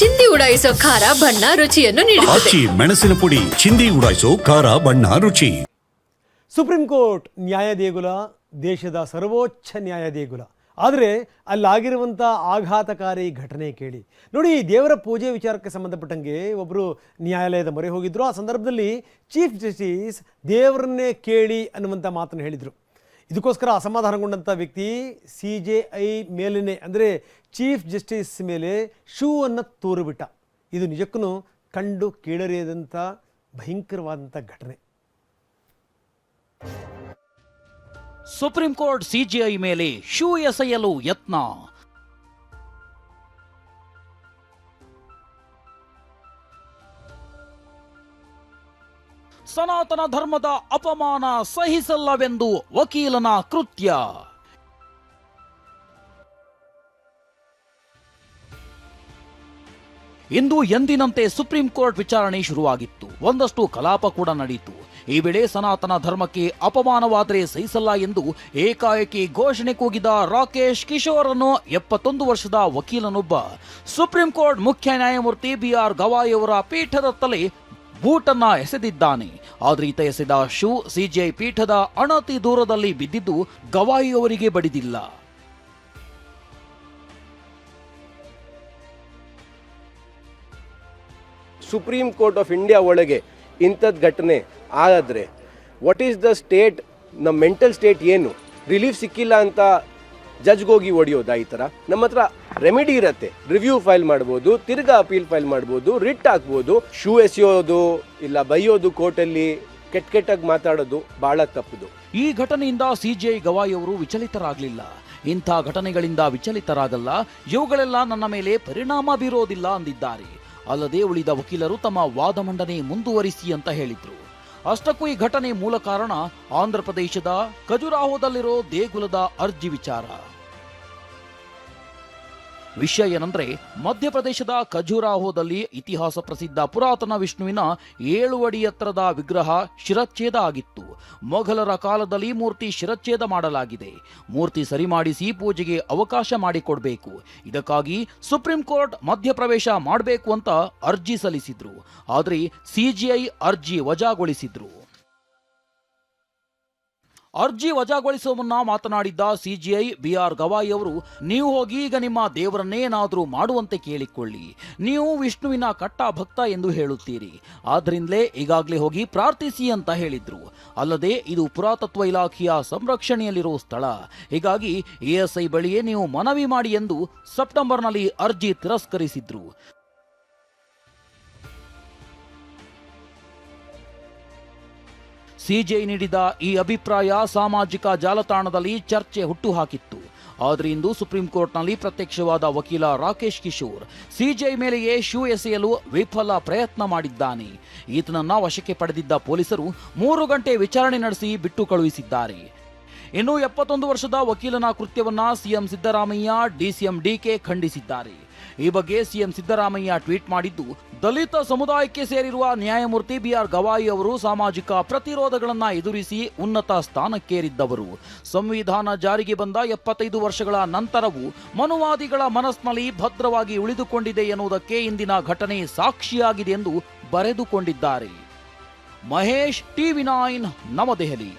ಚಿಂದಿ ಉಡಾಯಿಸೋ ಖಾರ ಬಣ್ಣ ರುಚಿಯನ್ನು ನೀಡುತ್ತದೆ. ಆಚಿ ಮೆಣಸಿನ ಪುಡಿ ಚಿಂದಿ ಉಡಾಯಿಸೋ ಖಾರ ಬಣ್ಣ ರುಚಿ. ಸುಪ್ರೀಂ ಕೋರ್ಟ್ ನ್ಯಾಯ ದೇಗುಲ ದೇಶದ ಸರ್ವೋಚ್ಚ ನ್ಯಾಯ ದೇಗುಲ ಆದರೆ ಅಲ್ಲಾಗಿರುವಂಥ ಆಘಾತಕಾರಿ ಘಟನೆ ಕೇಳಿ. ನೋಡಿ ದೇವರ ಪೂಜೆ ವಿಚಾರಕ್ಕೆ ಸಂಬಂಧಪಟ್ಟಂಗೆ ಒಬ್ಬರು ನ್ಯಾಯಾಲಯದ ಮೊರೆ ಹೋಗಿದ್ರು. ಆ ಸಂದರ್ಭದಲ್ಲಿ ಚೀಫ್ ಜಸ್ಟಿಸ್ ದೇವರನ್ನೇ ಕೇಳಿ ಅನ್ನುವಂಥ ಮಾತನ್ನು ಹೇಳಿದರು. ಇದಕ್ಕೋಸ್ಕರ ಅಸಮಾಧಾನಗೊಂಡಂಥ ವ್ಯಕ್ತಿ ಸಿ ಜೆ ಐ ಮೇಲಿನೇ, ಅಂದರೆ ಚೀಫ್ ಜಸ್ಟಿಸ್ ಮೇಲೆ ಶೂ ಅನ್ನು ತೂರುಬಿಟ್ಟ. ಇದು ನಿಜಕ್ಕೂ ಕಂಡು ಕೇಳರಿಯದಂಥ ಭಯಂಕರವಾದಂಥ ಘಟನೆ. Supreme court C J I ಮೇಲೆ ಶೂ ಎಸೆಯಲು ಯತ್ನ. ಸನಾತನ ಧರ್ಮದ ಅಪಮಾನ ಸಹಿಸಲ್ಲವೆಂದು ವಕೀಲನ ಕೃತ್ಯ. ಇಂದು ಎಂದಿನಂತೆ ಸುಪ್ರೀಂ ಕೋರ್ಟ್ ವಿಚಾರಣೆ ಶುರುವಾಗಿತ್ತು. ಒಂದಷ್ಟು ಕಲಾಪ ಕೂಡ ನಡೆಯಿತು ಈ ವೇಳೆ ಸನಾತನ ಧರ್ಮಕ್ಕೆ ಅಪಮಾನವಾದರೆ ಸಹಿಸಲ್ಲ ಎಂದು ಏಕಾಏಕಿ ಘೋಷಣೆ ಕೂಗಿದ ರಾಕೇಶ್ ಕಿಶೋರ್ ಅನ್ನು ಎಪ್ಪತ್ತೊಂದು ವರ್ಷದ ವಕೀಲನೊಬ್ಬ. ಸುಪ್ರೀಂ ಕೋರ್ಟ್ ಮುಖ್ಯ ನ್ಯಾಯಮೂರ್ತಿ ಬಿಆರ್ ಗವಾಯಿ ಅವರ ಪೀಠದ ತಲೆ ಬೂಟನ್ನ ಎಸೆದಿದ್ದಾನೆ. ಆದ್ರೆ ಈತ ಎಸೆದ ಶೂ ಸಿಜಿಐ ಪೀಠದ ಅಣತಿ ದೂರದಲ್ಲಿ ಬಿದ್ದಿದ್ದು ಗವಾಯಿಯವರಿಗೆ ಬಡಿದಿಲ್ಲ. ಸುಪ್ರೀಂ ಕೋರ್ಟ್ ಆಫ್ ಇಂಡಿಯಾ ಒಳಗೆ ಇಂಥದ್ದು ಘಟನೆ ಆದರೆ ವಾಟ್ ಈಸ್ ದ ಸ್ಟೇಟ್ ನಮ್ಮ ಮೆಂಟಲ್ ಸ್ಟೇಟ್ ಏನು? ರಿಲೀಫ್ ಸಿಕ್ಕಿಲ್ಲ ಅಂತ ಜಡ್ಜ್ಗೋಗಿ ಹೊಡಿಯೋದಾ ಈ ಥರ? ನಮ್ಮ ಹತ್ರ ರೆಮಿಡಿ ಇರತ್ತೆ. ರಿವ್ಯೂ ಫೈಲ್ ಮಾಡ್ಬೋದು, ತಿರ್ಗಾ ಅಪೀಲ್ ಫೈಲ್ ಮಾಡ್ಬೋದು ರಿಟ್ ಹಾಕ್ಬೋದು. ಶೂ ಎಸೆಯೋದು, ಇಲ್ಲ ಬೈಯೋದು ಕೋರ್ಟಲ್ಲಿ, ಕೆಟ್ಟ ಕೆಟ್ಟಾಗಿ ಮಾತಾಡೋದು ಬಹಳ ತಪ್ಪದು. ಈ ಘಟನೆಯಿಂದ ಸಿಜಿಐ ಗವಾಯಿ ಅವರು ವಿಚಲಿತರಾಗಲಿಲ್ಲ. ಇಂಥ ಘಟನೆಗಳಿಂದ ವಿಚಲಿತರಾಗಲ್ಲ. ಇವುಗಳೆಲ್ಲ ನನ್ನ ಮೇಲೆ ಪರಿಣಾಮ ಬೀರೋದಿಲ್ಲ ಅಂದಿದ್ದಾರೆ. ಅಲ್ಲದೆ ಉಳಿದ ವಕೀಲರು ತಮ್ಮ ವಾದ ಮಂಡನೆ ಮುಂದುವರಿಸಿ ಅಂತ ಹೇಳಿದ್ರು. ಅಷ್ಟಕ್ಕೂ ಈ ಘಟನೆ ಮೂಲ ಕಾರಣ ಆಂಧ್ರ ಪ್ರದೇಶದ ಖಜುರಾಹೋದಲ್ಲಿರೋ ದೇಗುಲದ ಅರ್ಜಿ ವಿಚಾರ. ವಿಷಯ ಏನಂದ್ರೆ, ಮಧ್ಯಪ್ರದೇಶದ ಖಜುರಾಹೋದಲ್ಲಿ ಇತಿಹಾಸ ಪ್ರಸಿದ್ಧ ಪುರಾತನ ವಿಷ್ಣುವಿನ ಏಳು ಅಡಿ ಎತ್ತರದ ವಿಗ್ರಹ ಶಿರಚ್ಛೇದ ಆಗಿತ್ತು. ಮೊಘಲರ ಕಾಲದಲ್ಲಿ ಮೂರ್ತಿ ಶಿರಚ್ಛೇದ ಮಾಡಲಾಗಿದೆ. ಮೂರ್ತಿ ಸರಿ ಮಾಡಿಸಿ ಪೂಜೆಗೆ ಅವಕಾಶ ಮಾಡಿಕೊಡಬೇಕು. ಇದಕ್ಕಾಗಿ ಸುಪ್ರೀಂ ಕೋರ್ಟ್ ಮಧ್ಯಪ್ರವೇಶ ಮಾಡಬೇಕು ಅಂತ ಅರ್ಜಿ ಸಲ್ಲಿಸಿದ್ರು. ಆದರೆ ಸಿಜಿಐ ಅರ್ಜಿ ವಜಾಗೊಳಿಸಿದ್ರು. ಅರ್ಜಿ ವಜಾಗೊಳಿಸುವ ಮುನ್ನ ಮಾತನಾಡಿದ್ದ ಸಿಜಿಐ ಬಿಆರ್ ಗವಾಯಿ ಅವರು, ನೀವು ಹೋಗಿ ಈಗ ನಿಮ್ಮ ದೇವರನ್ನೇನಾದರೂ ಮಾಡುವಂತೆ ಕೇಳಿಕೊಳ್ಳಿ. ನೀವು ವಿಷ್ಣುವಿನ ಕಟ್ಟ ಭಕ್ತ ಎಂದು ಹೇಳುತ್ತೀರಿ. ಆದ್ರಿಂದಲೇ ಈಗಾಗಲೇ ಹೋಗಿ ಪ್ರಾರ್ಥಿಸಿ ಅಂತ ಹೇಳಿದ್ರು. ಅಲ್ಲದೆ ಇದು ಪುರಾತತ್ವ ಇಲಾಖೆಯ ಸಂರಕ್ಷಣೆಯಲ್ಲಿರುವ ಸ್ಥಳ. ಹೀಗಾಗಿ ಎಎಸ್ಐ ಬಳಿಯೇ ನೀವು ಮನವಿ ಮಾಡಿ ಎಂದು ಸೆಪ್ಟೆಂಬರ್ನಲ್ಲಿ ಅರ್ಜಿ ತಿರಸ್ಕರಿಸಿದ್ರು. ಸಿಜೆಐ ನೀಡಿದ ಈ ಅಭಿಪ್ರಾಯ ಸಾಮಾಜಿಕ ಜಾಲತಾಣದಲ್ಲಿ ಚರ್ಚೆ ಹುಟ್ಟುಹಾಕಿತ್ತು. ಆದರೆ ಇಂದು ಸುಪ್ರೀಂ ಕೋರ್ಟ್ನಲ್ಲಿ ಪ್ರತ್ಯಕ್ಷವಾದ ವಕೀಲ Rakesh Kishore C J I ಮೇಲೆಯೇ ಶೂ ಎಸೆಯಲು ವಿಫಲ ಪ್ರಯತ್ನ ಮಾಡಿದ್ದಾನೆ. ಈತನನ್ನ ವಶಕ್ಕೆ ಪಡೆದಿದ್ದ ಪೊಲೀಸರು ಮೂರು ಗಂಟೆ ವಿಚಾರಣೆ ನಡೆಸಿ ಬಿಟ್ಟು ಕಳುಹಿಸಿದ್ದಾರೆ. ಇನ್ನು ಎಪ್ಪತ್ತೊಂದು ವರ್ಷದ ವಕೀಲನ ಕೃತ್ಯವನ್ನ C M Siddaramaiah, D C M D K ಖಂಡಿಸಿದ್ದಾರೆ. ಈ ಬಗ್ಗೆ ಸಿಎಂ ಸಿದ್ದರಾಮಯ್ಯ ಟ್ವೀಟ್ ಮಾಡಿದ್ದು, ದಲಿತ ಸಮುದಾಯಕ್ಕೆ ಸೇರಿರುವ ನ್ಯಾಯಮೂರ್ತಿ ಬಿಆರ್ ಗವಾಯಿ ಅವರು ಸಾಮಾಜಿಕ ಪ್ರತಿರೋಧಗಳನ್ನು ಎದುರಿಸಿ ಉನ್ನತ ಸ್ಥಾನಕ್ಕೇರಿದ್ದವರು. ಸಂವಿಧಾನ ಜಾರಿಗೆ ಬಂದ ಎಪ್ಪತ್ತೈದು ವರ್ಷಗಳ ನಂತರವೂ ಮನುವಾದಿಗಳ ಮನಸ್ಸಿನಲ್ಲಿ ಭದ್ರವಾಗಿ ಉಳಿದುಕೊಂಡಿದೆ ಎನ್ನುವುದಕ್ಕೆ ಇಂದಿನ ಘಟನೆ ಸಾಕ್ಷಿಯಾಗಿದೆ ಎಂದು ಬರೆದುಕೊಂಡಿದ್ದಾರೆ. Mahesh TV nine, Navadehali.